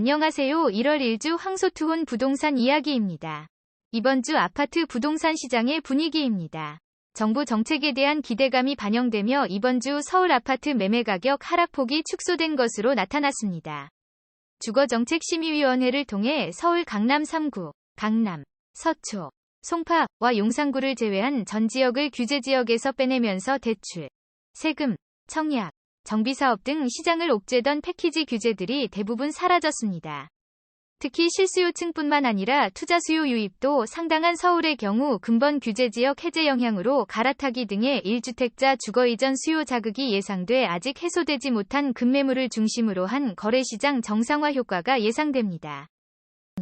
안녕하세요. 1월 1주 황소투혼 부동산 이야기입니다. 이번 주 아파트 부동산 시장의 분위기입니다. 정부 정책에 대한 기대감이 반영되며 이번 주 서울 아파트 매매 가격 하락폭이 축소된 것으로 나타났습니다. 주거정책심의위원회를 통해 서울 강남 3구, 강남, 서초, 송파와 용산구를 제외한 전 지역을 규제 지역에서 빼내면서 대출, 세금, 청약, 정비사업 등 시장을 옥죄던 패키지 규제들이 대부분 사라졌습니다. 특히 실수요층뿐만 아니라 투자 수요 유입도 상당한 서울의 경우 근본 규제 지역 해제 영향으로 갈아타기 등의 1주택자 주거 이전 수요 자극이 예상돼 아직 해소되지 못한 급매물을 중심으로 한 거래시장 정상화 효과가 예상됩니다.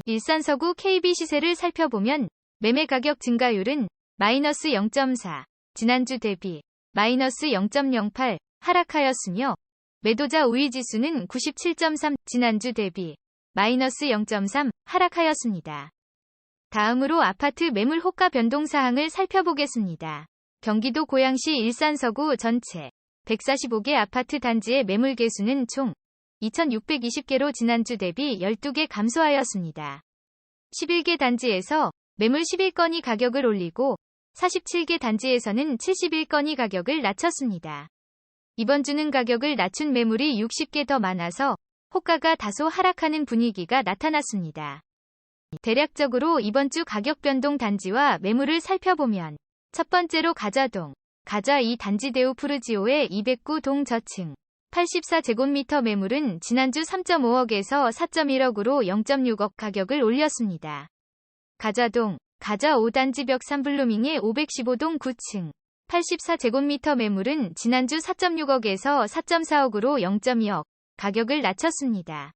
일산 서구 KB 시세를 살펴보면 매매 가격 증가율은 마이너스 0.4, 지난주 대비 마이너스 0.08 하락하였으며 매도자 우위 지수는 97.3 지난주 대비 마이너스 0.3 하락하였습니다. 다음으로 아파트 매물 호가 변동 사항을 살펴보겠습니다. 경기도 고양시 일산 서구 전체 145개 아파트 단지의 매물 개수는 총 2,620개로 지난주 대비 12개 감소하였습니다. 11개 단지에서 매물 11건이 가격을 올리고 47개 단지에서는 71건이 가격을 낮췄습니다. 이번 주는 가격을 낮춘 매물이 60개 더 많아서 호가가 다소 하락하는 분위기가 나타났습니다. 대략적으로 이번 주 가격 변동 단지와 매물을 살펴보면 첫 번째로 가자동, 가자 2 단지 대우 푸르지오의 209동 저층 84제곱미터 매물은 지난주 3.5억에서 4.1억으로 0.6억 가격을 올렸습니다. 가자동, 가자 5단지 벽 3블루밍의 515동 9층 84제곱미터 매물은 지난주 4.6억에서 4.4억으로 0.2억 가격을 낮췄습니다.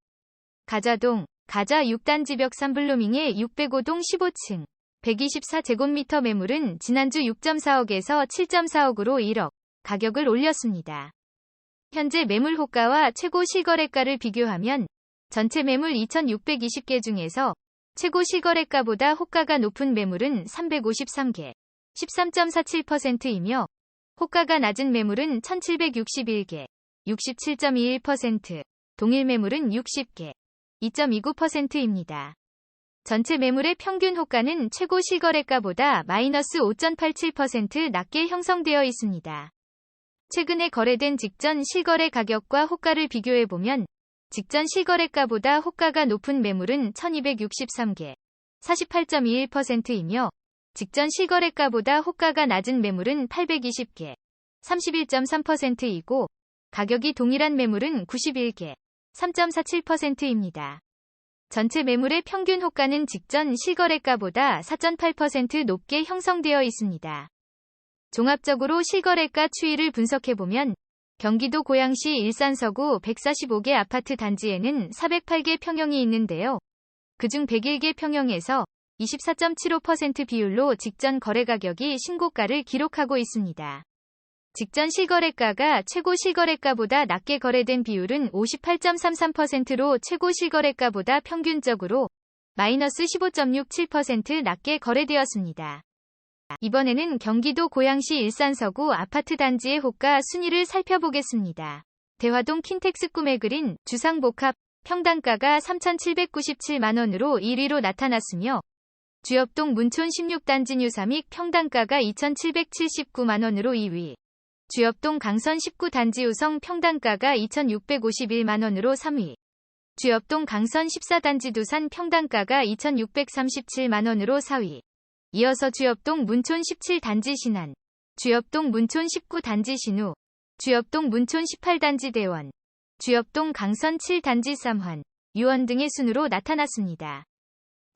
가자동, 가자 6단지 벽 3블루밍의 605동 15층 124제곱미터 매물은 지난주 6.4억에서 7.4억으로 1억 가격을 올렸습니다. 현재 매물 호가와 최고 실거래가를 비교하면 전체 매물 2,620개 중에서 최고 실거래가보다 호가가 높은 매물은 353개, 13.47%이며 호가가 낮은 매물은 1,761개, 67.21%, 동일 매물은 60개, 2.29%입니다. 전체 매물의 평균 호가는 최고 실거래가보다 마이너스 5.87% 낮게 형성되어 있습니다. 최근에 거래된 직전 실거래 가격과 호가를 비교해보면 직전 실거래가보다 호가가 높은 매물은 1263개, 48.21%이며 직전 실거래가보다 호가가 낮은 매물은 820개, 31.3%이고 가격이 동일한 매물은 91개, 3.47%입니다. 전체 매물의 평균 호가는 직전 실거래가보다 4.8% 높게 형성되어 있습니다. 종합적으로 실거래가 추이를 분석해보면 경기도 고양시 일산 서구 145개 아파트 단지에는 408개 평형이 있는데요. 그중 101개 평형에서 24.75% 비율로 직전 거래 가격이 신고가를 기록하고 있습니다. 직전 실거래가가 최고 실거래가보다 낮게 거래된 비율은 58.33%로 최고 실거래가보다 평균적으로 마이너스 15.67% 낮게 거래되었습니다. 이번에는 경기도 고양시 일산서구 아파트 단지의 호가 순위를 살펴보겠습니다. 대화동 킨텍스 꿈의 그린 주상복합 평당가가 3,797만원으로 1위로 나타났으며 주엽동 문촌 16단지 뉴사믹 평당가가 2,779만원으로 2위. 주엽동 강선 19단지 우성 평당가가 2,651만원으로 3위. 주엽동 강선 14단지 두산 평당가가 2,637만원으로 4위. 이어서 주엽동 문촌 17단지 신안, 주엽동 문촌 19단지 신우, 주엽동 문촌 18단지 대원, 주엽동 강선 7단지 쌈환, 유원 등의 순으로 나타났습니다.